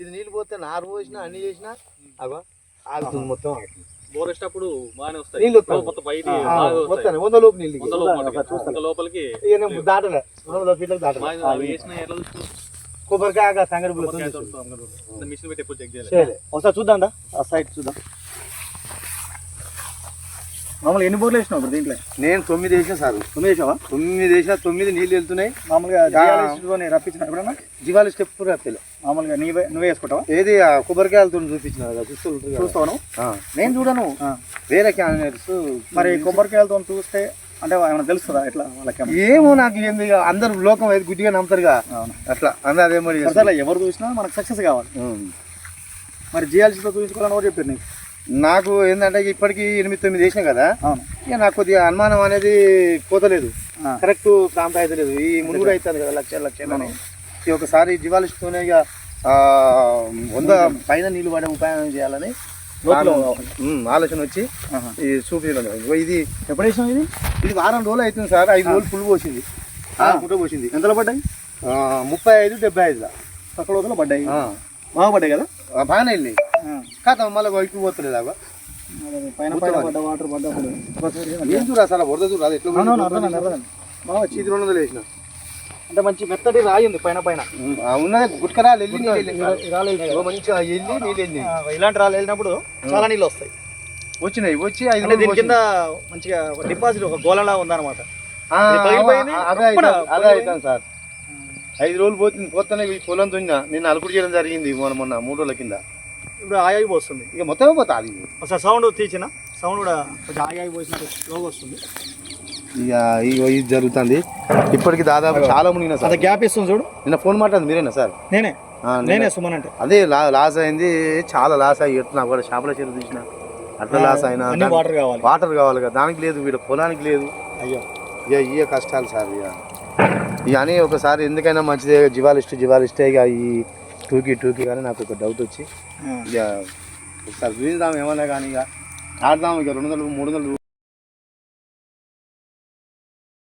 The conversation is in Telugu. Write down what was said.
ఇది నీళ్ళు పోతే నారు పోసినా అన్ని చేసినా అగో ఆగుతుంది మొత్తం ఆగుతుంది. బోర్ వేసినప్పుడు బాగానే వస్తాయి. నీళ్ళు వస్తాయి. మొత్తం బయట. వస్తాయి. వంద లోపు నీళ్ళు వంద. వంద లోపలికి దాటలే. వందల ఫీట్లకు దాటలే. మా- అవి వేసిన ఎట్లా చూస్తూ కొబ్బరికాయ సంగడి. మిషన్ పెట్టి ఎప్పుడు చెక్ చేయాలి. ఒకసారి చూద్దాం ఆ సైడ్ చూద్దాం. మామూలుగా ఎన్ని బోర్లు వేసినావు ఇప్పుడు దీంట్లో? నేను తొమ్మిది వేసిన సార్. తొమ్మిది వేసావా? తొమ్మిది వేసిన తొమ్మిది నీళ్ళు వెళ్తున్నాయి. మామూలుగా జియాలజిస్ట్తోని రప్పించిన ఎప్పుడన్నా? జీవాలు స్టెప్ రాపిల్ల మామూలుగా నీవే నువ్వే వేసుకుంటావా? ఏది కొబ్బరికాయలతో చూపించిన నువ్వు? ఆ, నేను చూడను. వేరే క్యానర్స్ మరి కొబ్బరికాయలతో చూస్తే అంటే ఏమైనా తెలుస్తుందా ఎట్లా వాళ్ళకి? ఏమో నాకు ఏంది అందరు లోకం ఏది గుడ్డిగా నమ్ముతారుగా. అట్లా అన్నదే మరి సరే ఎవరు చూసినా మనకు సక్సెస్ కావాలి. మరి జియాలజీతో చూసుకోవాలని కూడా చెప్పారు నీకు? నాకు ఏంటంటే ఇప్పటికి ఎనిమిది తొమ్మిది వేసిన కదా ఇక నాకు కొద్దిగా అనుమానం అనేది పోతలేదు. కరెక్ట్ ప్రాంతం అయితే లేదు. ఈ మునుగుడు అవుతుంది కదా లక్ష లక్షలు అని ఈ ఒకసారి జీవాలిస్తూనే ఇక వంద పైన నీళ్ళు పడే ఉపాయం చేయాలని ఆలోచన వచ్చి చూపించడం ఇది ఎప్పుడు వేసినావు ఇది? ఇది వారం రోజులు అవుతుంది సార్. ఐదు రోజులు ఫుల్ పోసింది. పుట్ట పోసింది. ఎంతలో పడ్డాయి? ముప్పై ఐదు డెబ్బై ఐదులో. తక్కువ రోజులు పడ్డాయి. బాగా పడ్డాయి కదా? బాగానే వెళ్ళి కాదు మళ్ళీ వైపు పోతలేదు అగో. మరి పైన పైన పడ్డ వాటర్ పడ్డప్పుడు ఒకసారి ఏం చూడు అసలు వరద చూడు అది ఎట్లా. బాగా వచ్చి ఇది రెండు వందలు వేసిన. అంటే మంచి మెత్తటి రాయి ఉంది పైన పైన. ఉన్నది వెళ్ళి. వెళ్ళినాయి ఇగో మంచిగా వెళ్ళి నీళ్ళు వెళ్ళి. ఇలాంటి రాళ్ళు వెళ్ళినప్పుడు చాలా నీళ్ళు వస్తాయి. వచ్చినాయి వచ్చి అంటే దీని కింద మంచిగా డిపాజిట్ ఒక గోళంలా ఉందన్నమాట. అదే సార్. ఐదు రోజులు పోతుంది పోతానే ఈ పొలం దున్నా నేను అలుపుడు చేయడం జరిగింది మొన్న మొన్న మూడు రోజుల కింద. ఇప్పుడు ఆయాయి పోస్తుంది. ఇక మొత్తమే పోతా అది ఒకసారి సౌండ్ తీసిన సౌండ్ కూడా కొంచెం ఆయాయి పోసినట్టు స్లోగా వస్తుంది. ఇక ఇగో ఇది జరుగుతుంది. ఇప్పటికి దాదాపు చాలా మునిగిన సార్. అది గ్యాప్ ఇస్తుంది చూడు. నిన్న ఫోన్ మాట్లాడింది మీరేనా సార్? నేనే. నేనే సుమన్ అంటే. అదే లాస్ అయింది. చాలా లాస్ అయ్యి ఎట్లా కూడా చేపల చెరువు తీసిన. అట్లా లాస్ అయినా వాటర్ కావాలి. వాటర్ కావాలి కదా. దానికి లేదు వీడ పొలానికి లేదు. అయ్యో. ఇక ఇవే కష్టాలు సార్ ఇక. ఇక అని ఒకసారి ఎందుకైనా మంచిదే. జీవాలిస్ట్ జీవాలిస్టే ఇక ఈ టూకి టూకి కానీ నాకు ఒక డౌట్ వచ్చి ఇక ఒకసారి చూద్దాం ఏమన్నా కానీ ఇక ఆడదాం ఇక రెండు వందలు మూడు వందలు